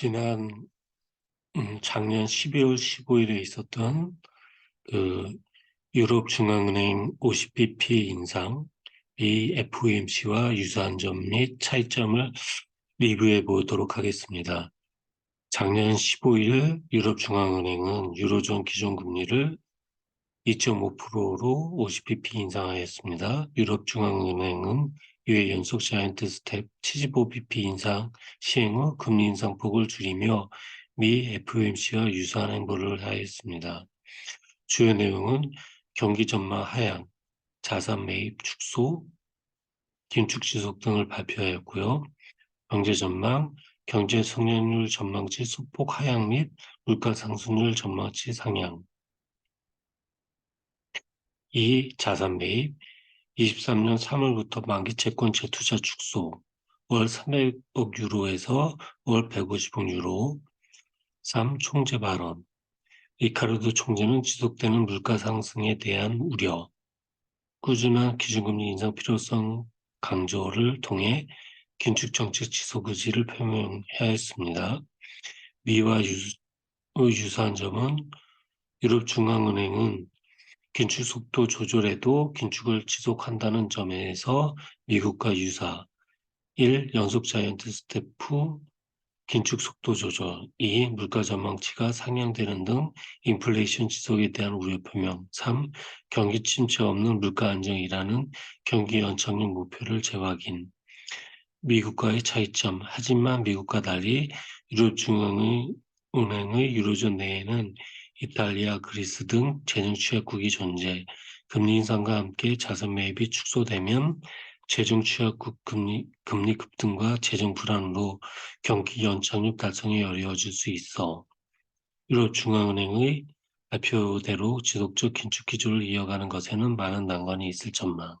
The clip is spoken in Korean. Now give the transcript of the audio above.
지난 음, 작년 12월 15일에 있었던 그 유럽중앙은행 50bp 인상, 이 FOMC와 유사한 점 및 차이점을 리뷰해 보도록 하겠습니다. 작년 15일 유럽중앙은행은 유로존 기준금리를 2.5%로 50bp 인상하였습니다. 유럽중앙은행은 이외 연속 자이언트 스텝 75bp 인상 시행 후 금리 인상폭을 줄이며 미 FOMC와 유사한 행보를 하였습니다. 주요 내용은 경기 전망 하향, 자산 매입 축소, 긴축 지속 등을 발표하였고요. 경제 전망, 경제 성장률 전망치 소폭 하향 및 물가 상승률 전망치 상향. 2. 자산 매입, 23년 3월부터 만기 채권 재투자 축소, 월 300억 유로에서 월 150억 유로. 3. 총재 발언, 리카르도 총재는 지속되는 물가 상승에 대한 우려, 꾸준한 기준금리 인상 필요성 강조를 통해 긴축 정책 지속 의지를 표명해야 했습니다. 미와 유, 유사한 점은 유럽중앙은행은 긴축 속도 조절에도 긴축을 지속한다는 점에서 미국과 유사 1. 연속 자이언트 스태프 긴축 속도 조절 2. 물가 전망치가 상향되는 등 인플레이션 지속에 대한 우려 표명 3. 경기 침체 없는 물가 안정이라는 경기 연착륙 목표를 재확인 미국과의 차이점 하지만 미국과 달리 유럽중앙은행의 유로존 내에는 이탈리아, 그리스 등 재정 취약국이 존재, 금리 인상과 함께 자산 매입이 축소되면 재정 취약국 금리, 금리 급등과 재정 불안으로 경기 연착륙 달성이 어려워질 수 있어 유럽 중앙은행의 발표대로 지속적 긴축 기조를 이어가는 것에는 많은 난관이 있을 전망.